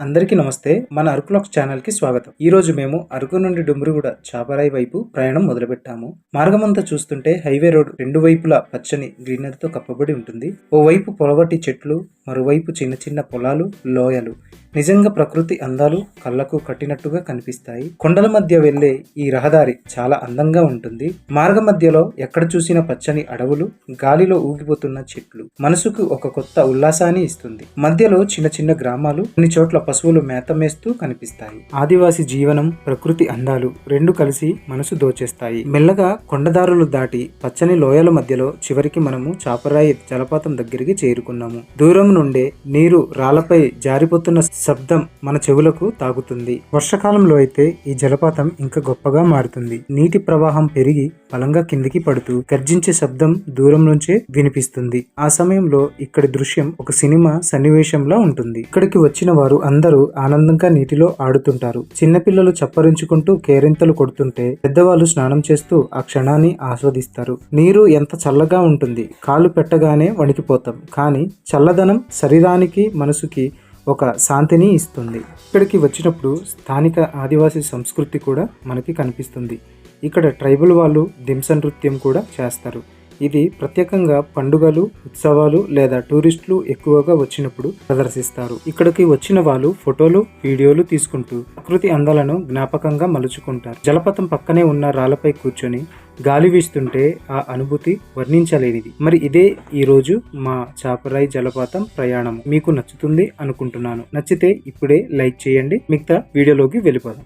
అందరికీ నమస్తే. మన అరకులాక్స్ ఛానల్కి స్వాగతం. ఈ రోజు మేము అరకు నుండి డుమ్రిగూడ చాపరాయి వైపు ప్రయాణం మొదలుపెట్టాము. మార్గమంతా చూస్తుంటే హైవే రోడ్ రెండు వైపులా పచ్చని గ్రీనరీతో కప్పబడి ఉంటుంది. ఓవైపు పొలవటి చెట్లు మరోవైపు చిన్న చిన్న పొలాలు లోయలు నిజంగా ప్రకృతి అందాలు కళ్ళకు కట్టినట్టుగా కనిపిస్తాయి. కొండల మధ్య వెళ్ళే ఈ రహదారి చాలా అందంగా ఉంటుంది. మార్గ మధ్యలో ఎక్కడ చూసిన పచ్చని అడవులు గాలిలో ఊగిపోతున్న చెట్లు. మనసుకు ఒక కొత్త ఉల్లాసాన్ని ఇస్తుంది. మధ్యలో చిన్న చిన్న గ్రామాలు కొన్ని చోట్ల పశువులు మేత మేస్తూ కనిపిస్తాయి. ఆదివాసి జీవనం ప్రకృతి అందాలు రెండు కలిసి మనసు దోచేస్తాయి. మెల్లగా కొండదారులు దాటి పచ్చని లోయల మధ్యలో చివరికి మనము చాపరాయి జలపాతం దగ్గరికి చేరుకున్నాము. దూరం నుండే నీరు రాళ్ళపై జారిపోతున్న శబ్దం మన చెవులకు తాగుతుంది వర్షాకాలంలో అయితే ఈ జలపాతం ఇంకా గొప్పగా మారుతుంది. నీటి ప్రవాహం పెరిగి బలంగా కిందికి పడుతూ గర్జించే శబ్దం దూరం నుంచే వినిపిస్తుంది. ఆ సమయంలో ఇక్కడి దృశ్యం ఒక సినిమా సన్నివేశంలా ఉంటుంది. ఇక్కడికి వచ్చిన వారు అందరూ ఆనందంగా నీటిలో ఆడుతుంటారు. చిన్నపిల్లలు చప్పరించుకుంటూ కేరింతలు కొడుతుంటే పెద్దవాళ్ళు స్నానం చేస్తూ ఆ క్షణాన్ని ఆస్వాదిస్తారు. నీరు ఎంత చల్లగా ఉంటుంది. కాలు పెట్టగానే వణికిపోతాం. కానీ చల్లదనం శరీరానికి మనసుకి ఒక శాంతిని ఇస్తుంది. ఇక్కడికి వచ్చినప్పుడు స్థానిక ఆదివాసీ సంస్కృతి కూడా మనకి కనిపిస్తుంది. ఇక్కడ ట్రైబల్ వాళ్ళు దింస నృత్యం కూడా చేస్తారు. ఇది ప్రత్యేకంగా పండుగలు ఉత్సవాలు లేదా టూరిస్టులు ఎక్కువగా వచ్చినప్పుడు ప్రదర్శిస్తారు. ఇక్కడికి వచ్చిన వాళ్ళు ఫోటోలు వీడియోలు తీసుకుంటూ ప్రకృతి అందాలను జ్ఞాపకంగా మలుచుకుంటారు. జలపాతం పక్కనే ఉన్న రాళ్ళపై కూర్చొని గాలి వీస్తుంటే ఆ అనుభూతి వర్ణించలేనిది. మరి ఇదే ఈరోజు మా చాపరాయి జలపాతం ప్రయాణం. మీకు నచ్చుతుంది అనుకుంటున్నాను. నచ్చితే ఇప్పుడే లైక్ చేయండి. మిగతా వీడియోలోకి వెళ్ళిపోదాం.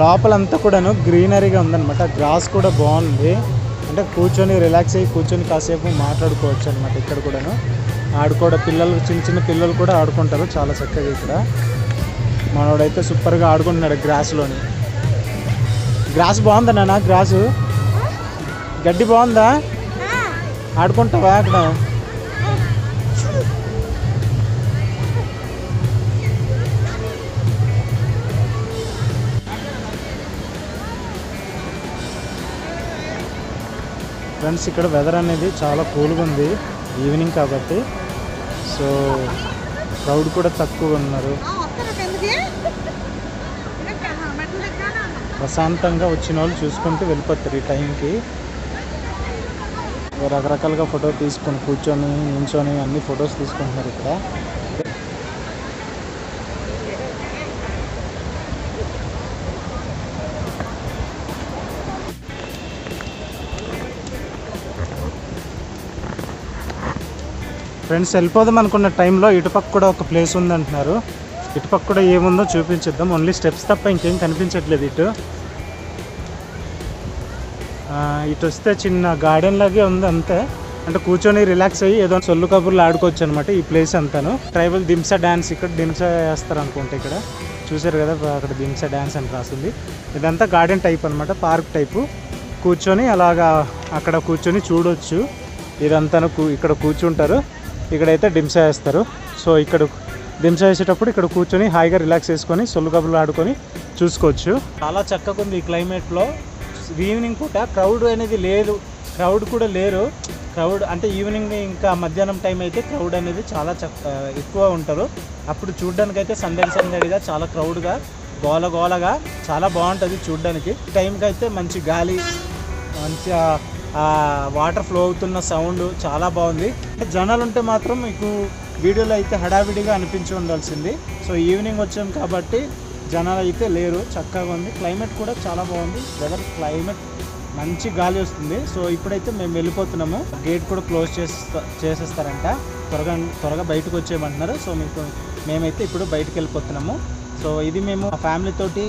లోపలంతా కూడాను గ్రీనరీగా ఉందన్నమాట. గ్రాస్ కూడా బాగుంది. అంటే కూర్చొని రిలాక్స్ అయ్యి కూర్చొని కాసేపు మాట్లాడుకోవచ్చు అనమాట ఇక్కడ కూడాను. ఆడుకోవడం పిల్లలు చిన్న చిన్న పిల్లలు కూడా ఆడుకుంటారు చాలా చక్కగా ఇక్కడ. మనోడైతే సూపర్గా ఆడుకుంటున్నాడు గ్రాస్లోని. గ్రాస్ బాగుందా నాన్న? గ్రాసు? గడ్డి బాగుందా? ఆడుకుంటావా అక్కడ? ఫ్రెండ్స్ ఇక్కడ వెదర్ అనేది చాలా కూల్గా ఉంది ఈవినింగ్ కాబట్టి. సో క్రౌడ్ కూడా తక్కువ ఉన్నారు. ప్రశాంతంగా వచ్చిన వాళ్ళు చూసుకుంటూ వెళ్ళిపోతారు ఈ టైంకి రకరకాలుగా ఫోటో తీసుకొని కూర్చొని నించొని అన్ని ఫొటోస్ తీసుకుంటున్నారు ఇక్కడ. ఫ్రెండ్స్ వెళ్ళిపోదాం అనుకున్న టైంలో ఇటుపక్క కూడా ఒక ప్లేస్ ఉందంటున్నారు ఇటుపక్క కూడా ఏముందో చూపించిద్దాం. ఓన్లీ స్టెప్స్ తప్ప ఇంకేం కనిపించట్లేదు ఇటు. ఇటు వస్తే చిన్న గార్డెన్ లాగే ఉంది అంతే. అంటే కూర్చొని రిలాక్స్ అయ్యి ఏదో సొల్లు కబుర్లు ఆడుకోవచ్చు అనమాట ఈ ప్లేస్ అంతాను. ట్రైబల్ దింసా డ్యాన్స్ ఇక్కడ దింసా వేస్తారు అనుకుంటా ఇక్కడ. చూసారు కదా అక్కడ దింసా డ్యాన్స్ అని రాసింది. ఇదంతా గార్డెన్ టైప్ అనమాట పార్క్ టైపు కూర్చొని అలాగా అక్కడ కూర్చొని చూడొచ్చు. ఇదంతా ఇక్కడ కూర్చుంటారు. ఇక్కడైతే డింసా వేస్తారు. సో ఇక్కడ దింస వేసేటప్పుడు ఇక్కడ కూర్చొని హాయిగా రిలాక్స్ చేసుకొని సొల్లు కబుర్లు ఆడుకొని చూసుకోవచ్చు. చాలా చక్కగా ఉంది ఈ క్లైమేట్లో ఈవినింగ్ పూట క్రౌడ్ అనేది లేదు. క్రౌడ్ కూడా లేరు. క్రౌడ్ అంటే ఈవినింగ్ ఇంకా మధ్యాహ్నం టైం అయితే క్రౌడ్ అనేది చాలా చక్క ఎక్కువ ఉంటారు అప్పుడు చూడడానికి అయితే సందడి సందడిగా చాలా క్రౌడ్గా గోల గోలగా చాలా బాగుంటుంది చూడడానికి. టైంకి అయితే మంచి గాలి మంచిగా వాటర్ ఫ్లో అవుతున్న సౌండ్ చాలా బాగుంది. జనాలు ఉంటే మాత్రం మీకు వీడియోలో అయితే హడావిడిగా అనిపించి ఉండాల్సింది. సో ఈవినింగ్ వచ్చాం కాబట్టి జనాలు అయితే లేరు. చక్కగా ఉంది. క్లైమేట్ కూడా చాలా బాగుంది. వెదర్ క్లైమేట్ మంచి గాలి వస్తుంది. సో ఇప్పుడైతే మేము వెళ్ళిపోతున్నాము. గేట్ కూడా క్లోజ్ చేసేస్తా చేసేస్తారంట. త్వరగా త్వరగా బయటకు వచ్చేయమంటున్నారు. సో మీకు మేమైతే ఇప్పుడు బయటకు వెళ్ళిపోతున్నాము. సో ఇది మేము మా ఫ్యామిలీ తోటి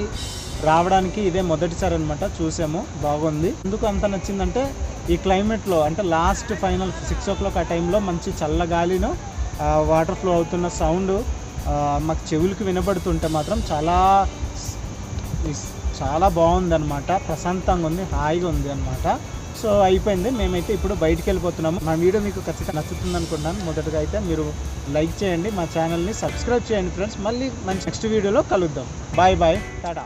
రావడానికి ఇదే మొదటిసారి అనమాట చూసాము. బాగుంది. ఎందుకు అంత నచ్చిందంటే ఈ క్లైమేట్లో అంటే last final six o'clock ఆ టైంలో మంచి చల్లగాలిను వాటర్ ఫ్లో అవుతున్న సౌండ్ మాకు చెవులకి వినబడుతుంటే మాత్రం చాలా చాలా బాగుందనమాట ప్రశాంతంగా ఉంది హాయిగా ఉంది అనమాట సో అయిపోయింది. మేమైతే ఇప్పుడు బయటికి వెళ్ళిపోతున్నాము. మా వీడియో మీకు ఖచ్చితంగా నచ్చుతుంది అనుకుంటున్నాను. మొదటగా అయితే మీరు లైక్ చేయండి. మా ఛానల్ని సబ్స్క్రైబ్ చేయండి ఫ్రెండ్స్. మళ్ళీ మంచి నెక్స్ట్ వీడియోలో కలుద్దాం. Bye bye. టాటా.